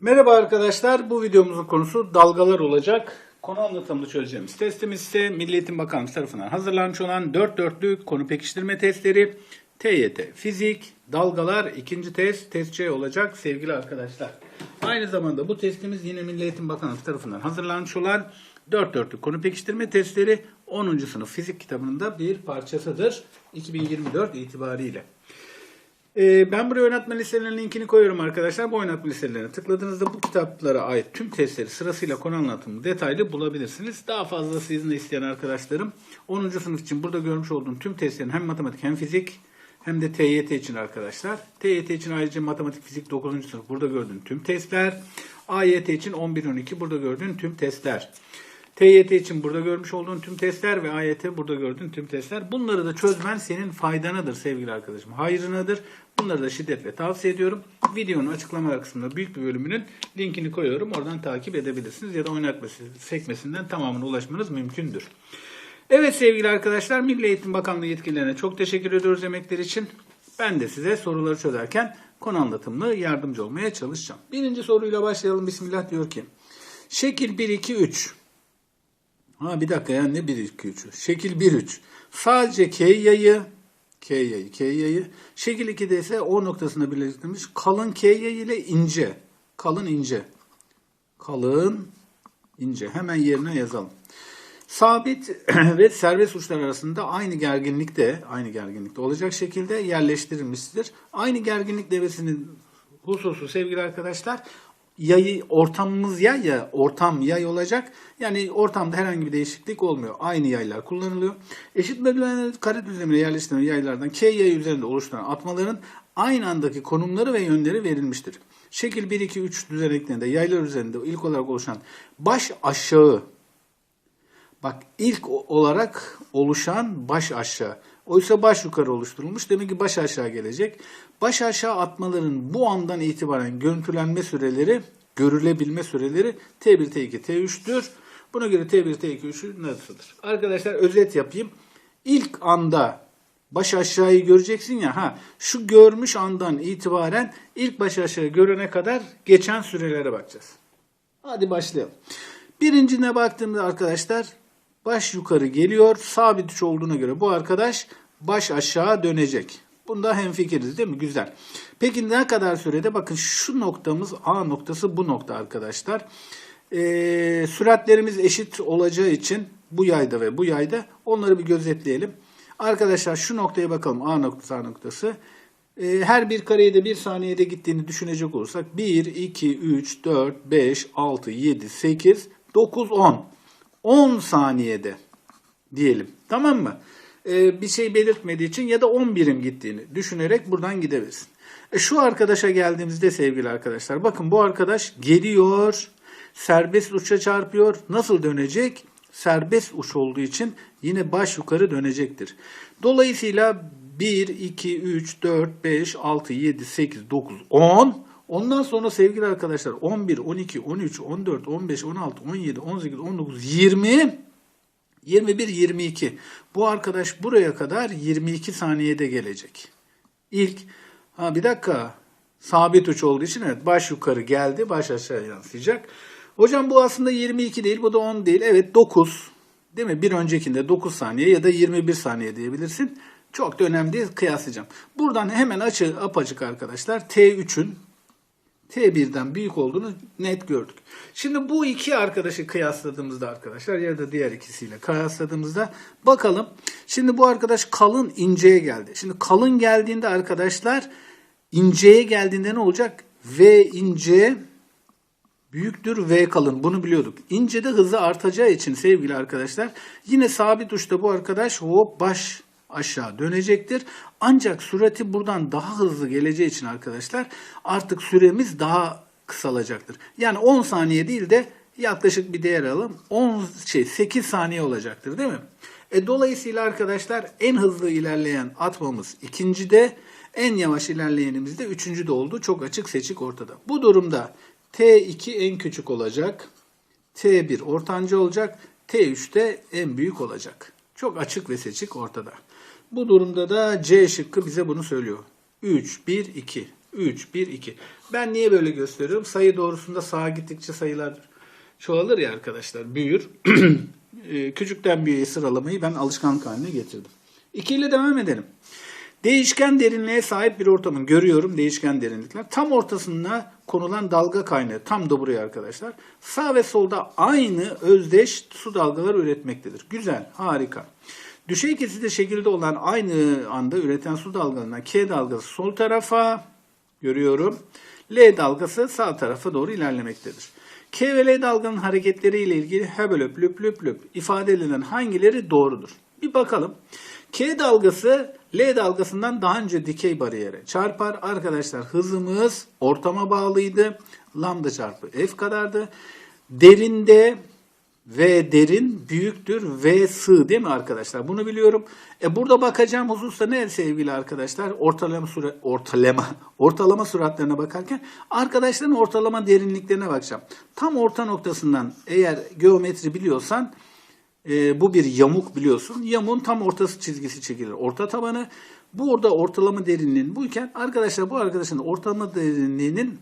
Merhaba arkadaşlar. Bu videomuzun konusu dalgalar olacak. Konu anlatımını çözeceğimiz testimiz ise Milli Eğitim Bakanlığı tarafından hazırlanmış olan 4 dörtlük konu pekiştirme testleri TYT Fizik, Dalgalar ikinci test, test C olacak sevgili arkadaşlar. Aynı zamanda bu testimiz yine Milli Eğitim Bakanlığı tarafından hazırlanmış olan 4 dörtlük konu pekiştirme testleri 10. sınıf fizik kitabının da bir parçasıdır 2024 itibariyle. Ee, ben buraya oynatma listelerinin linkini koyuyorum arkadaşlar. Bu oynatma listelerine tıkladığınızda bu kitaplara ait tüm testleri sırasıyla konu anlatımı detaylı bulabilirsiniz. Daha fazla sizin de isteyen arkadaşlarım 10. sınıf için burada görmüş olduğum tüm testlerin hem matematik hem fizik hem de TYT için arkadaşlar. TYT için ayrıca matematik, fizik 9. sınıf burada gördüğün tüm testler. AYT için 11-12 burada gördüğün tüm testler. TYT için burada görmüş olduğun tüm testler ve AYT burada gördüğün tüm testler. Bunları da çözmen senin faydanıdır sevgili arkadaşım. Hayrınadır. Bunları da şiddetle tavsiye ediyorum. Videonun açıklamalar kısmında büyük bir bölümünün linkini koyuyorum. Oradan takip edebilirsiniz ya da oynatma sekmesinden tamamına ulaşmanız mümkündür. Evet sevgili arkadaşlar Milli Eğitim Bakanlığı yetkililerine çok teşekkür ediyoruz emekleri için. Ben de size soruları çözerken konu anlatımlı yardımcı olmaya çalışacağım. Birinci soruyla başlayalım. Bismillah diyor ki. Şekil 1, 2, 3. Ha bir dakika ya ne 1, 2, 3? Şekil 1, 3. Sadece K yayı, K yayı, K yayı. Şekil 2'de ise O noktasına birleştirilmiş kalın K yayı ile ince. Kalın ince. Kalın ince. Hemen yerine yazalım. Sabit ve serbest uçlar arasında aynı gerginlikte, aynı gerginlikte olacak şekilde yerleştirilmiştir. Aynı gerginlik devresinin hususu sevgili arkadaşlar yayı ortamımız yay ya ortam yay olacak. Yani ortamda herhangi bir değişiklik olmuyor. Aynı yaylar kullanılıyor. Eşit bölümlerine kare düzlemine yerleştirilen yaylardan K yayı üzerinde oluşturan atmaların aynı andaki konumları ve yönleri verilmiştir. Şekil 1 2 3 düzeneklerinde yaylar üzerinde ilk olarak oluşan baş aşağı Bak ilk olarak oluşan baş aşağı. Oysa baş yukarı oluşturulmuş. Demek ki baş aşağı gelecek. Baş aşağı atmaların bu andan itibaren görüntülenme süreleri, görülebilme süreleri T1, T2, T3'tür. Buna göre T1, T2, T3 nasıldır? Arkadaşlar özet yapayım. İlk anda baş aşağıyı göreceksin ya ha şu görmüş andan itibaren ilk baş aşağı görene kadar geçen sürelere bakacağız. Hadi başlayalım. Birincine baktığımda arkadaşlar baş yukarı geliyor. Sabit uç olduğuna göre bu arkadaş baş aşağı dönecek. Bunda hemfikiriz değil mi? Güzel. Peki ne kadar sürede? Bakın şu noktamız A noktası bu nokta arkadaşlar. Ee, süratlerimiz eşit olacağı için bu yayda ve bu yayda onları bir gözetleyelim. Arkadaşlar şu noktaya bakalım. A noktası A noktası. Ee, her bir kareye de bir saniyede gittiğini düşünecek olursak 1, 2, 3, 4, 5, 6, 7, 8, 9, 10. 10 saniyede diyelim. Tamam mı? Ee, bir şey belirtmediği için ya da 10 birim gittiğini düşünerek buradan gidebilirsin. E, şu arkadaşa geldiğimizde sevgili arkadaşlar bakın bu arkadaş geliyor serbest uça çarpıyor. Nasıl dönecek? Serbest uç olduğu için yine baş yukarı dönecektir. Dolayısıyla 1, 2, 3, 4, 5, 6, 7, 8, 9, 10. Ondan sonra sevgili arkadaşlar 11, 12, 13, 14, 15, 16, 17, 18, 19, 20, 21, 22. Bu arkadaş buraya kadar 22 saniyede gelecek. İlk, ha bir dakika sabit uç olduğu için evet baş yukarı geldi, baş aşağı yansıyacak. Hocam bu aslında 22 değil, bu da 10 değil. Evet 9. Değil mi? Bir öncekinde 9 saniye ya da 21 saniye diyebilirsin. Çok da önemli değil, kıyaslayacağım. Buradan hemen açı apaçık arkadaşlar. T3'ün T1'den büyük olduğunu net gördük. Şimdi bu iki arkadaşı kıyasladığımızda arkadaşlar ya da diğer ikisiyle kıyasladığımızda bakalım. Şimdi bu arkadaş kalın inceye geldi. Şimdi kalın geldiğinde arkadaşlar inceye geldiğinde ne olacak? V ince büyüktür V kalın. Bunu biliyorduk. İncede hızı artacağı için sevgili arkadaşlar yine sabit uçta bu arkadaş hop baş aşağı dönecektir. Ancak sürati buradan daha hızlı geleceği için arkadaşlar artık süremiz daha kısalacaktır. Yani 10 saniye değil de yaklaşık bir değer alalım. 10 şey 8 saniye olacaktır değil mi? E, dolayısıyla arkadaşlar en hızlı ilerleyen atmamız ikincide, en yavaş ilerleyenimiz de üçüncüde oldu. Çok açık seçik ortada. Bu durumda T2 en küçük olacak. T1 ortanca olacak. T3 de en büyük olacak. Çok açık ve seçik ortada. Bu durumda da C şıkkı bize bunu söylüyor. 3, 1, 2. 3, 1, 2. Ben niye böyle gösteriyorum? Sayı doğrusunda sağa gittikçe sayılar çoğalır ya arkadaşlar, büyür. Ee, Küçükten büyüğe sıralamayı ben alışkanlık haline getirdim. 2 ile devam edelim. Değişken derinliğe sahip bir ortamın görüyorum değişken derinlikler. Tam ortasına konulan dalga kaynağı tam da buraya arkadaşlar. Sağ ve solda aynı özdeş su dalgaları üretmektedir. Güzel, harika. Düşey kesitli şekilde olan aynı anda üreten su dalgalarından K dalgası sol tarafa görüyorum. L dalgası sağ tarafa doğru ilerlemektedir. K ve L dalganın hareketleriyle ilgili hebelöp lüp lüp lüp ifade edilen hangileri doğrudur? Bir bakalım. K dalgası L dalgasından daha önce dikey bariyere çarpar. Arkadaşlar hızımız ortama bağlıydı. Lambda çarpı F kadardı. Derinde V derin büyüktür V sığ değil mi arkadaşlar? Bunu biliyorum. E burada bakacağım hususta ne sevgili arkadaşlar? Ortalama süre ortalama ortalama süratlerine bakarken arkadaşların ortalama derinliklerine bakacağım. Tam orta noktasından eğer geometri biliyorsan e, bu bir yamuk biliyorsun. Yamuğun tam ortası çizgisi çekilir. Orta tabanı. Bu orada ortalama derinliğin buyken arkadaşlar bu arkadaşın ortalama derinliğinin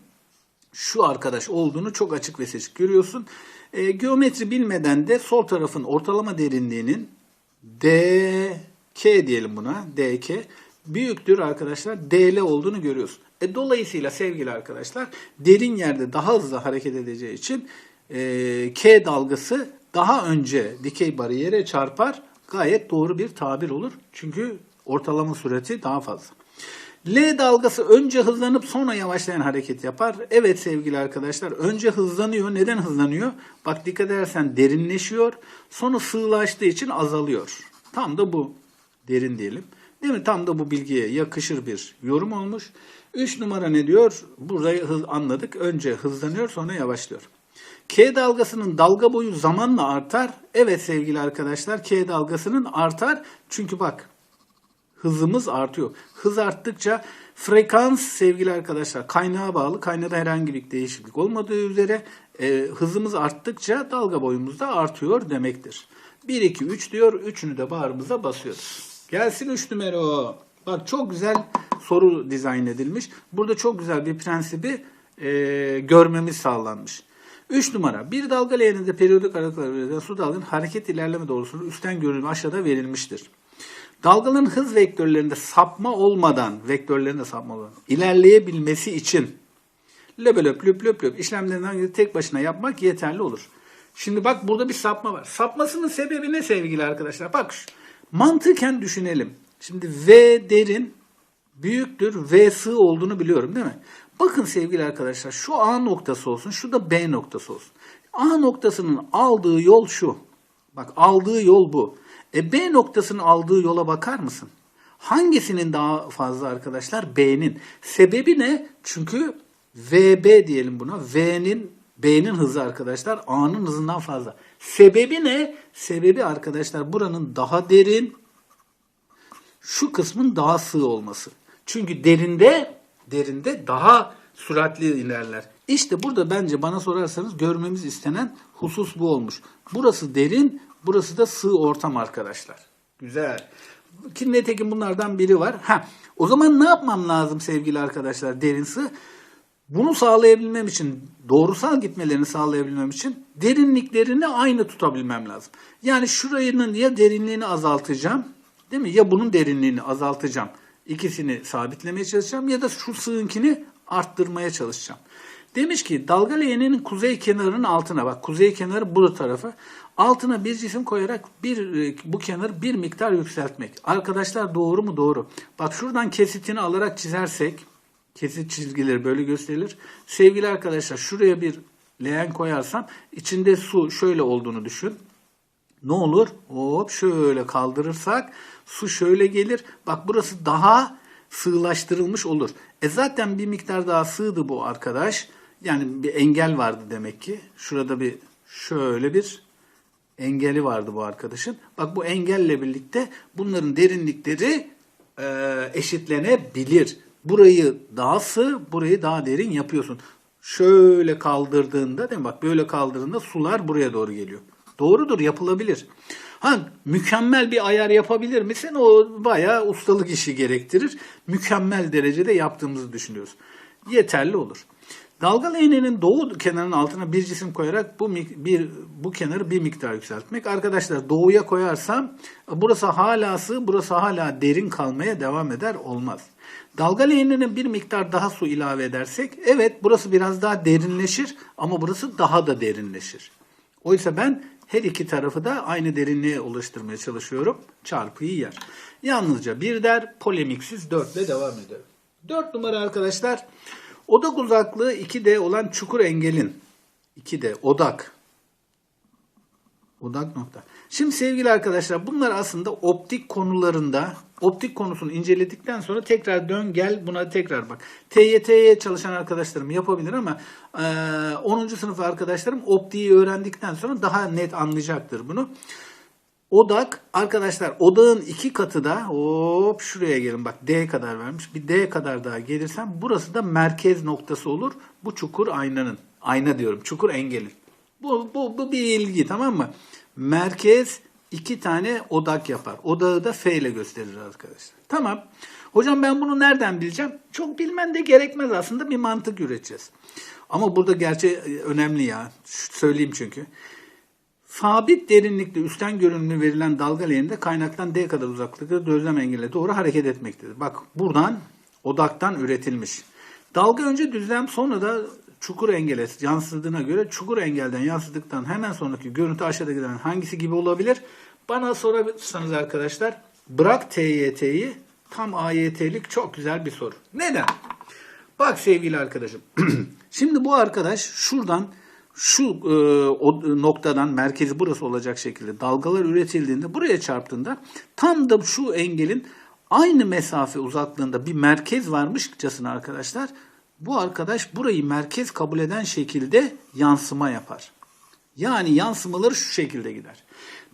şu arkadaş olduğunu çok açık ve seçik görüyorsun. E, geometri bilmeden de sol tarafın ortalama derinliğinin dk diyelim buna dk büyüktür arkadaşlar dl olduğunu görüyorsun. E, dolayısıyla sevgili arkadaşlar derin yerde daha hızlı hareket edeceği için e, k dalgası daha önce dikey bariyere çarpar. Gayet doğru bir tabir olur. Çünkü ortalama sürati daha fazla. L dalgası önce hızlanıp sonra yavaşlayan hareket yapar. Evet sevgili arkadaşlar önce hızlanıyor. Neden hızlanıyor? Bak dikkat edersen derinleşiyor. Sonra sığlaştığı için azalıyor. Tam da bu derin diyelim. Değil mi? Tam da bu bilgiye yakışır bir yorum olmuş. 3 numara ne diyor? Burada hız anladık. Önce hızlanıyor sonra yavaşlıyor. K dalgasının dalga boyu zamanla artar. Evet sevgili arkadaşlar K dalgasının artar. Çünkü bak hızımız artıyor. Hız arttıkça frekans sevgili arkadaşlar kaynağa bağlı. Kaynada herhangi bir değişiklik olmadığı üzere e, hızımız arttıkça dalga boyumuz da artıyor demektir. 1, 2, 3 diyor. Üçünü de bağrımıza basıyoruz. Gelsin 3 numara. Bak çok güzel soru dizayn edilmiş. Burada çok güzel bir prensibi e, görmemiz sağlanmış. 3 numara. Bir dalga leğeninde periyodik aralıklarla su dalganın hareket ilerleme doğrusunu üstten görünüm aşağıda verilmiştir. Dalgaların hız vektörlerinde sapma olmadan, vektörlerinde sapma olmadan ilerleyebilmesi için löbelöp löp löp löp işlemlerinden tek başına yapmak yeterli olur. Şimdi bak burada bir sapma var. Sapmasının sebebi ne sevgili arkadaşlar? Bak şu- mantıken düşünelim. Şimdi V derin büyüktür V sığ olduğunu biliyorum değil mi? Bakın sevgili arkadaşlar şu A noktası olsun şu da B noktası olsun. A noktasının aldığı yol şu. Bak aldığı yol bu. E B noktasının aldığı yola bakar mısın? Hangisinin daha fazla arkadaşlar? B'nin. Sebebi ne? Çünkü VB diyelim buna. V'nin B'nin hızı arkadaşlar A'nın hızından fazla. Sebebi ne? Sebebi arkadaşlar buranın daha derin, şu kısmın daha sığ olması. Çünkü derinde derinde daha süratli ilerler. İşte burada bence bana sorarsanız görmemiz istenen husus bu olmuş. Burası derin, burası da sığ ortam arkadaşlar. Güzel. Ki nitekim bunlardan biri var. Ha, o zaman ne yapmam lazım sevgili arkadaşlar derin sığ? Bunu sağlayabilmem için, doğrusal gitmelerini sağlayabilmem için derinliklerini aynı tutabilmem lazım. Yani şurayının ya derinliğini azaltacağım, değil mi? Ya bunun derinliğini azaltacağım. İkisini sabitlemeye çalışacağım ya da şu sığınkini arttırmaya çalışacağım. Demiş ki dalga leğeninin kuzey kenarının altına bak kuzey kenarı bu tarafı altına bir cisim koyarak bir e, bu kenarı bir miktar yükseltmek. Arkadaşlar doğru mu? Doğru. Bak şuradan kesitini alarak çizersek kesit çizgileri böyle gösterilir. Sevgili arkadaşlar şuraya bir leğen koyarsam içinde su şöyle olduğunu düşün. Ne olur? Hop şöyle kaldırırsak su şöyle gelir. Bak burası daha sığlaştırılmış olur. E zaten bir miktar daha sığdı bu arkadaş. Yani bir engel vardı demek ki. Şurada bir şöyle bir engeli vardı bu arkadaşın. Bak bu engelle birlikte bunların derinlikleri e, eşitlenebilir. Burayı daha sığ, burayı daha derin yapıyorsun. Şöyle kaldırdığında değil mi? Bak böyle kaldırdığında sular buraya doğru geliyor. Doğrudur yapılabilir. Ha mükemmel bir ayar yapabilir misin? O bayağı ustalık işi gerektirir. Mükemmel derecede yaptığımızı düşünüyoruz. yeterli olur. Dalgalı iğnenin doğu kenarının altına bir cisim koyarak bu bir bu kenarı bir miktar yükseltmek. Arkadaşlar doğuya koyarsam burası hala sığ, burası hala derin kalmaya devam eder olmaz. Dalgalı iğnenin bir miktar daha su ilave edersek evet burası biraz daha derinleşir ama burası daha da derinleşir. Oysa ben her iki tarafı da aynı derinliğe ulaştırmaya çalışıyorum. Çarpıyı yer. Yalnızca bir der, polemiksiz 4 ile devam ederim. 4 numara arkadaşlar. Odak uzaklığı 2D olan çukur engelin. 2D odak. Odak nokta. Şimdi sevgili arkadaşlar bunlar aslında optik konularında optik konusunu inceledikten sonra tekrar dön gel buna tekrar bak. TYT'ye çalışan arkadaşlarım yapabilir ama e, 10. sınıf arkadaşlarım optiği öğrendikten sonra daha net anlayacaktır bunu. Odak arkadaşlar odağın iki katı da hop şuraya gelin bak D kadar vermiş. Bir D kadar daha gelirsem burası da merkez noktası olur. Bu çukur aynanın. Ayna diyorum çukur engelin. Bu, bu, bu bir ilgi tamam mı? Merkez iki tane odak yapar. Odağı da F ile gösterir arkadaşlar. Tamam. Hocam ben bunu nereden bileceğim? Çok bilmen de gerekmez aslında bir mantık üreteceğiz. Ama burada gerçi önemli ya. Söyleyeyim çünkü. Sabit derinlikte üstten görünümü verilen dalga leğeninde kaynaktan D kadar uzaklıkta gözlem engeline doğru hareket etmektedir. Bak buradan odaktan üretilmiş. Dalga önce düzlem sonra da çukur engele yansıdığına göre çukur engelden yansıdıktan hemen sonraki görüntü aşağıdakilerden hangisi gibi olabilir? Bana sorarsanız arkadaşlar bırak TYT'yi tam AYT'lik çok güzel bir soru. Neden? Bak sevgili arkadaşım. Şimdi bu arkadaş şuradan şu e, o noktadan merkezi burası olacak şekilde dalgalar üretildiğinde buraya çarptığında tam da şu engelin aynı mesafe uzaklığında bir merkez varmışçasına arkadaşlar bu arkadaş burayı merkez kabul eden şekilde yansıma yapar. Yani yansımaları şu şekilde gider.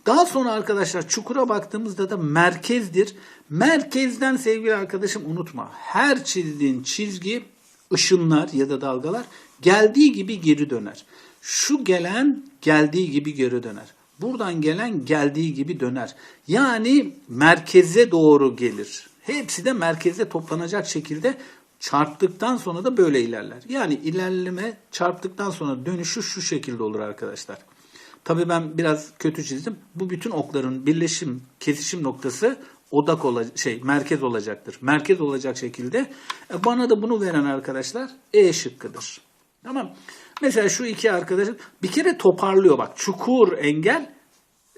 Daha sonra arkadaşlar çukura baktığımızda da merkezdir. Merkezden sevgili arkadaşım unutma. Her çizdiğin çizgi ışınlar ya da dalgalar geldiği gibi geri döner. Şu gelen geldiği gibi geri döner. Buradan gelen geldiği gibi döner. Yani merkeze doğru gelir. Hepsi de merkeze toplanacak şekilde çarptıktan sonra da böyle ilerler. Yani ilerleme çarptıktan sonra dönüşü şu şekilde olur arkadaşlar. Tabii ben biraz kötü çizdim. Bu bütün okların birleşim, kesişim noktası odak olacak şey merkez olacaktır. Merkez olacak şekilde e, bana da bunu veren arkadaşlar E şıkkıdır. Tamam. Mesela şu iki arkadaşım bir kere toparlıyor bak. Çukur engel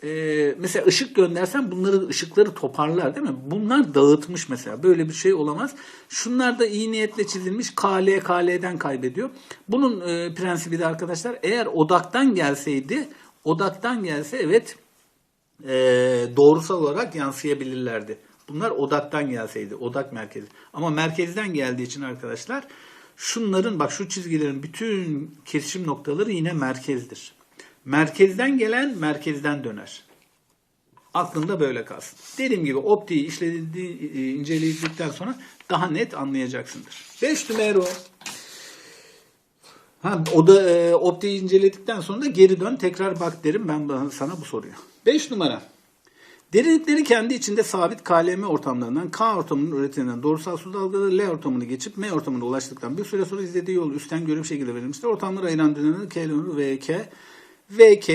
e, mesela ışık göndersen bunları ışıkları toparlar değil mi? Bunlar dağıtmış mesela. Böyle bir şey olamaz. Şunlar da iyi niyetle çizilmiş. KL KL'den kaybediyor. Bunun e, prensibi de arkadaşlar eğer odaktan gelseydi odaktan gelse evet e, doğrusal olarak yansıyabilirlerdi. Bunlar odaktan gelseydi. Odak merkezi. Ama merkezden geldiği için arkadaşlar şunların bak şu çizgilerin bütün kesişim noktaları yine merkezdir. Merkezden gelen merkezden döner. Aklında böyle kalsın. Dediğim gibi optiği işlediği, e, inceledikten sonra daha net anlayacaksındır. 5 numara. Ha, o da e, optiği inceledikten sonra da geri dön tekrar bak derim ben sana bu soruyu. 5 numara. Derinlikleri kendi içinde sabit KLM ortamlarından K ortamının üretiminden doğrusal su dalgaları L ortamını geçip M ortamına ulaştıktan bir süre sonra izlediği yol üstten görüm şekilde verilmiştir. Ortamları ayıran dönemler K, L, VK, VK,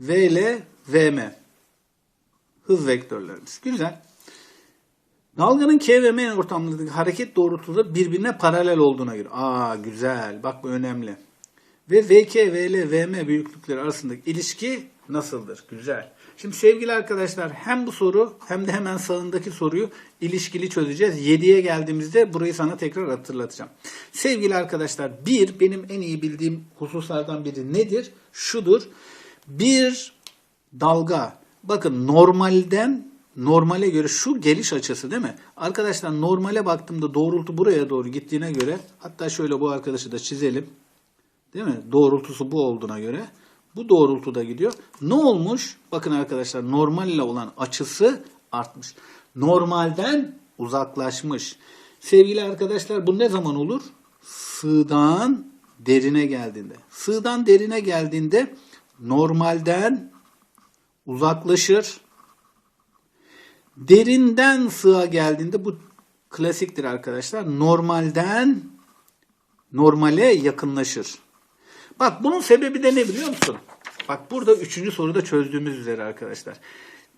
VL, VM. Hız vektörlerimiz. Güzel. Dalganın K ve M ortamlarındaki hareket doğrultuları birbirine paralel olduğuna göre. Aa güzel. Bak bu önemli. Ve VK, VL, VM büyüklükleri arasındaki ilişki nasıldır? Güzel. Şimdi sevgili arkadaşlar hem bu soru hem de hemen sağındaki soruyu ilişkili çözeceğiz. 7'ye geldiğimizde burayı sana tekrar hatırlatacağım. Sevgili arkadaşlar bir benim en iyi bildiğim hususlardan biri nedir? Şudur. Bir dalga bakın normalden normale göre şu geliş açısı değil mi? Arkadaşlar normale baktığımda doğrultu buraya doğru gittiğine göre hatta şöyle bu arkadaşı da çizelim. Değil mi? Doğrultusu bu olduğuna göre bu doğrultuda gidiyor. Ne olmuş? Bakın arkadaşlar normalle olan açısı artmış. Normalden uzaklaşmış. Sevgili arkadaşlar bu ne zaman olur? Sığdan derine geldiğinde. Sığdan derine geldiğinde normalden uzaklaşır. Derinden sığa geldiğinde bu klasiktir arkadaşlar. Normalden normale yakınlaşır. Bak bunun sebebi de ne biliyor musun? Bak burada üçüncü soruda çözdüğümüz üzere arkadaşlar.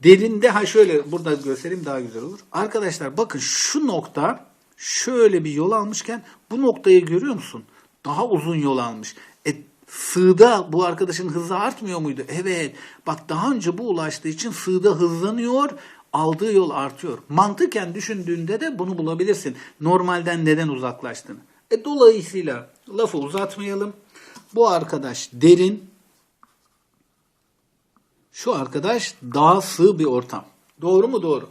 Derinde ha şöyle burada göstereyim daha güzel olur. Arkadaşlar bakın şu nokta şöyle bir yol almışken bu noktayı görüyor musun? Daha uzun yol almış. E, sığda bu arkadaşın hızı artmıyor muydu? Evet. Bak daha önce bu ulaştığı için sığda hızlanıyor. Aldığı yol artıyor. Mantıken düşündüğünde de bunu bulabilirsin. Normalden neden uzaklaştığını. E, dolayısıyla lafı uzatmayalım. Bu arkadaş derin, şu arkadaş daha sığ bir ortam. Doğru mu? Doğru.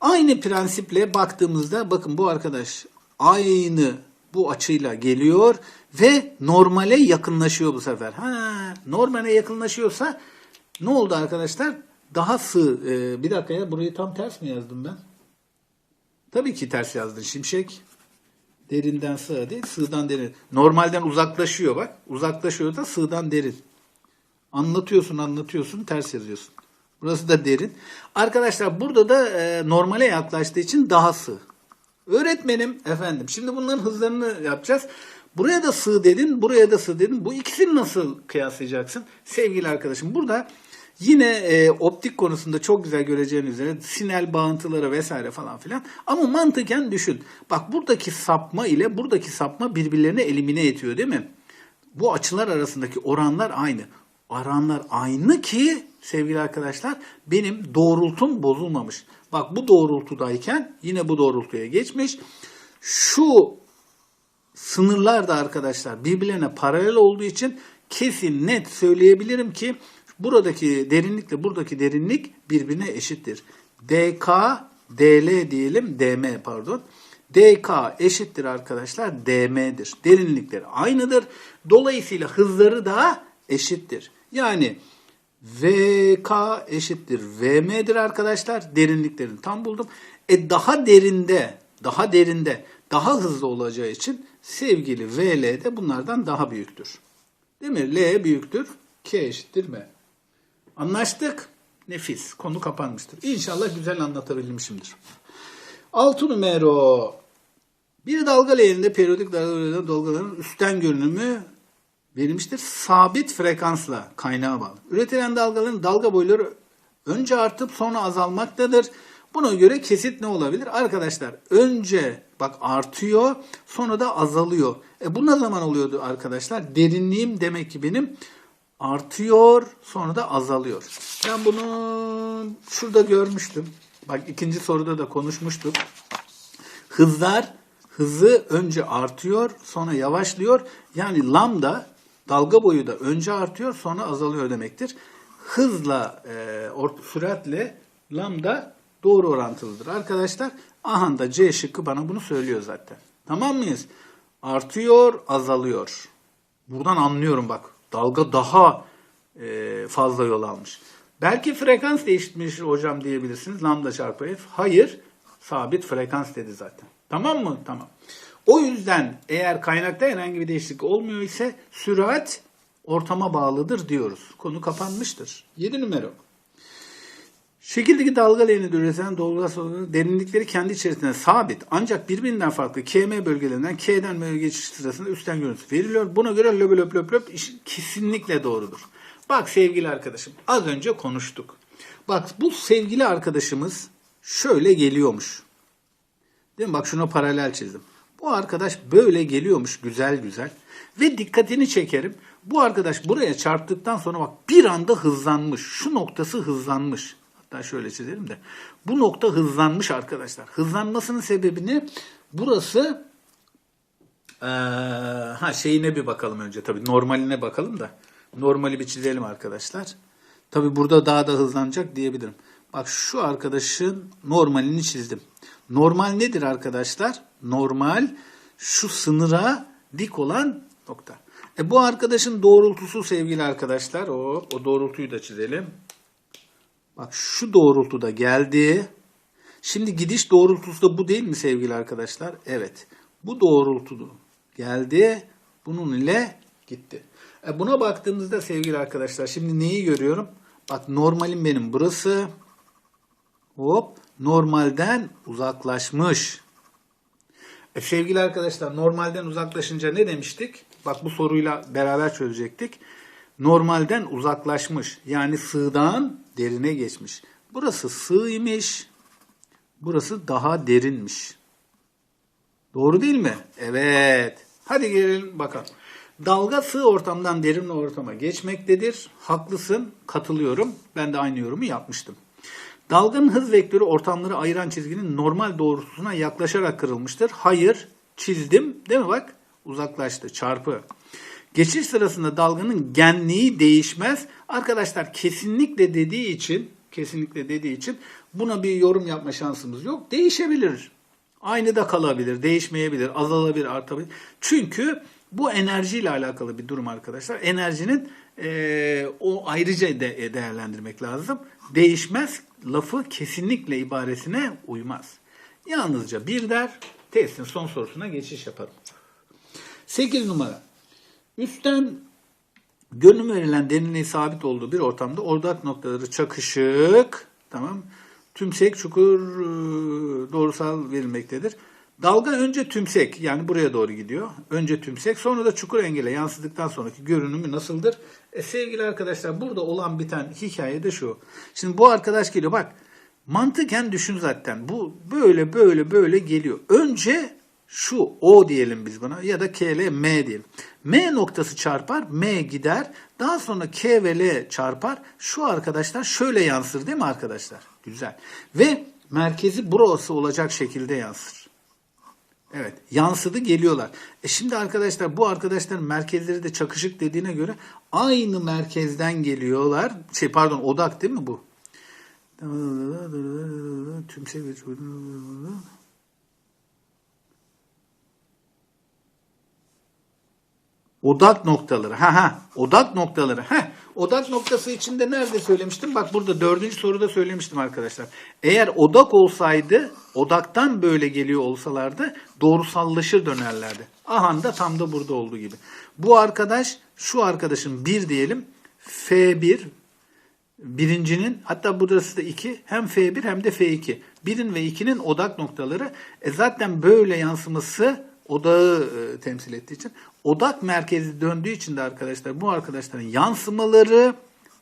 Aynı prensiple baktığımızda bakın bu arkadaş aynı bu açıyla geliyor ve normale yakınlaşıyor bu sefer. Ha, normale yakınlaşıyorsa ne oldu arkadaşlar? Daha sığ. Ee, bir dakika ya burayı tam ters mi yazdım ben? Tabii ki ters yazdın şimşek. Derinden sığ değil, sığdan derin. Normalden uzaklaşıyor bak. Uzaklaşıyor da sığdan derin. Anlatıyorsun anlatıyorsun ters yazıyorsun. Burası da derin. Arkadaşlar burada da e, normale yaklaştığı için daha sığ. Öğretmenim efendim şimdi bunların hızlarını yapacağız. Buraya da sığ dedin, buraya da sığ dedin. Bu ikisini nasıl kıyaslayacaksın? Sevgili arkadaşım burada yine e, optik konusunda çok güzel göreceğin üzere sinel bağıntıları vesaire falan filan. Ama mantıken düşün. Bak buradaki sapma ile buradaki sapma birbirlerini elimine ediyor değil mi? Bu açılar arasındaki oranlar aynı. Oranlar aynı ki sevgili arkadaşlar benim doğrultum bozulmamış. Bak bu doğrultudayken yine bu doğrultuya geçmiş. Şu sınırlar da arkadaşlar birbirlerine paralel olduğu için kesin net söyleyebilirim ki buradaki derinlikle buradaki derinlik birbirine eşittir. DK DL diyelim DM pardon. DK eşittir arkadaşlar DM'dir. Derinlikleri aynıdır. Dolayısıyla hızları da eşittir. Yani VK eşittir VM'dir arkadaşlar. Derinliklerini tam buldum. E daha derinde, daha derinde, daha hızlı olacağı için sevgili VL de bunlardan daha büyüktür. Değil mi? L büyüktür. K eşittir M. Anlaştık. Nefis. Konu kapanmıştır. İnşallah güzel anlatabilmişimdir. Altı numero. Bir dalga leğeninde periyodik dalgaların dalgaların üstten görünümü verilmiştir. Sabit frekansla kaynağa bağlı. Üretilen dalgaların dalga boyları önce artıp sonra azalmaktadır. Buna göre kesit ne olabilir? Arkadaşlar önce bak artıyor sonra da azalıyor. E bu ne zaman oluyordu arkadaşlar? Derinliğim demek ki benim artıyor sonra da azalıyor. Ben bunu şurada görmüştüm. Bak ikinci soruda da konuşmuştuk. Hızlar hızı önce artıyor sonra yavaşlıyor. Yani lambda dalga boyu da önce artıyor sonra azalıyor demektir. Hızla e, or- süratle lambda doğru orantılıdır arkadaşlar. Aha da C şıkkı bana bunu söylüyor zaten. Tamam mıyız? Artıyor, azalıyor. Buradan anlıyorum bak. Dalga daha e, fazla yol almış. Belki frekans değişmiş hocam diyebilirsiniz. Lambda çarpı f. Hayır. Sabit frekans dedi zaten. Tamam mı? Tamam. O yüzden eğer kaynakta herhangi bir değişiklik olmuyor ise sürat ortama bağlıdır diyoruz. Konu kapanmıştır. 7 numara. Şekildeki dalga leğeninde üretilen dalga derinlikleri kendi içerisinde sabit ancak birbirinden farklı KM bölgelerinden K'den bölge geçiş sırasında üstten görüntüsü veriliyor. Buna göre löp löp löp löp kesinlikle doğrudur. Bak sevgili arkadaşım az önce konuştuk. Bak bu sevgili arkadaşımız şöyle geliyormuş. Değil mi? Bak şuna paralel çizdim. Bu arkadaş böyle geliyormuş güzel güzel. Ve dikkatini çekerim. Bu arkadaş buraya çarptıktan sonra bak bir anda hızlanmış. Şu noktası hızlanmış. Hatta şöyle çizelim de. Bu nokta hızlanmış arkadaşlar. Hızlanmasının sebebini burası ee, ha şeyine bir bakalım önce tabii normaline bakalım da. Normali bir çizelim arkadaşlar. Tabii burada daha da hızlanacak diyebilirim. Bak şu arkadaşın normalini çizdim. Normal nedir arkadaşlar? Normal şu sınıra dik olan nokta. E bu arkadaşın doğrultusu sevgili arkadaşlar. O, o doğrultuyu da çizelim. Bak şu doğrultuda geldi. Şimdi gidiş doğrultusu da bu değil mi sevgili arkadaşlar? Evet. Bu doğrultuda geldi. Bunun ile gitti. E buna baktığımızda sevgili arkadaşlar şimdi neyi görüyorum? Bak normalim benim burası. Hop normalden uzaklaşmış. E, sevgili arkadaşlar normalden uzaklaşınca ne demiştik? Bak bu soruyla beraber çözecektik. Normalden uzaklaşmış. Yani sığdan derine geçmiş. Burası sığ imiş. Burası daha derinmiş. Doğru değil mi? Evet. Hadi gelelim bakalım. Dalga sığ ortamdan derin ortama geçmektedir. Haklısın, katılıyorum. Ben de aynı yorumu yapmıştım. Dalganın hız vektörü ortamları ayıran çizginin normal doğrultusuna yaklaşarak kırılmıştır. Hayır, çizdim. Değil mi bak? Uzaklaştı, çarpı. Geçiş sırasında dalganın genliği değişmez. Arkadaşlar kesinlikle dediği için, kesinlikle dediği için buna bir yorum yapma şansımız yok. Değişebilir. Aynı da kalabilir, değişmeyebilir, azalabilir, artabilir. Çünkü bu enerjiyle alakalı bir durum arkadaşlar. Enerjinin eee, o ayrıca de, değerlendirmek lazım. Değişmez lafı kesinlikle ibaresine uymaz. Yalnızca bir der, testin son sorusuna geçiş yaparım. 8 numara. Üstten görünüm verilen derinliği sabit olduğu bir ortamda odak noktaları çakışık, tamam, tümsek çukur e, doğrusal verilmektedir. Dalga önce tümsek yani buraya doğru gidiyor. Önce tümsek sonra da çukur engele yansıdıktan sonraki görünümü nasıldır? E, sevgili arkadaşlar burada olan bir tane hikaye de şu. Şimdi bu arkadaş geliyor bak mantıken düşün zaten bu böyle böyle böyle geliyor. Önce şu O diyelim biz buna ya da K, L, M diyelim. M noktası çarpar, M gider. Daha sonra K ve L çarpar. Şu arkadaşlar şöyle yansır değil mi arkadaşlar? Güzel. Ve merkezi burası olacak şekilde yansır. Evet yansıdı geliyorlar. E şimdi arkadaşlar bu arkadaşların merkezleri de çakışık dediğine göre aynı merkezden geliyorlar. Şey pardon odak değil mi bu? Tümsek ve Odak noktaları. Ha ha. Odak noktaları. Ha. Odak noktası içinde nerede söylemiştim? Bak burada dördüncü soruda söylemiştim arkadaşlar. Eğer odak olsaydı, odaktan böyle geliyor olsalardı doğrusallaşır dönerlerdi. Aha da tam da burada olduğu gibi. Bu arkadaş, şu arkadaşın bir diyelim. F1 birincinin hatta burası da 2 hem F1 hem de F2. 1'in ve 2'nin odak noktaları. E zaten böyle yansıması odağı e, temsil ettiği için odak merkezi döndüğü için de arkadaşlar bu arkadaşların yansımaları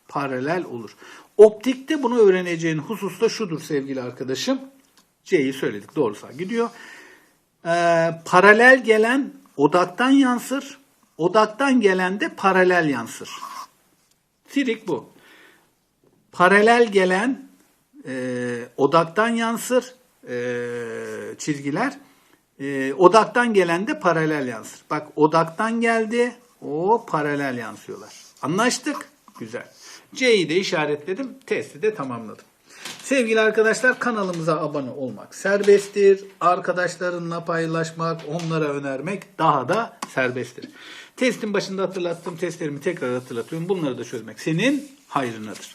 paralel olur. Optikte bunu öğreneceğin husus da şudur sevgili arkadaşım. C'yi söyledik doğrusu gidiyor. Ee, paralel gelen odaktan yansır. Odaktan gelen de paralel yansır. Trik bu. Paralel gelen e, odaktan yansır e, çizgiler. E, odaktan gelen de paralel yansır. Bak odaktan geldi. O paralel yansıyorlar. Anlaştık. Güzel. C'yi de işaretledim. Testi de tamamladım. Sevgili arkadaşlar kanalımıza abone olmak serbesttir. Arkadaşlarınla paylaşmak, onlara önermek daha da serbesttir. Testin başında hatırlattığım testlerimi tekrar hatırlatıyorum. Bunları da çözmek senin hayrınadır.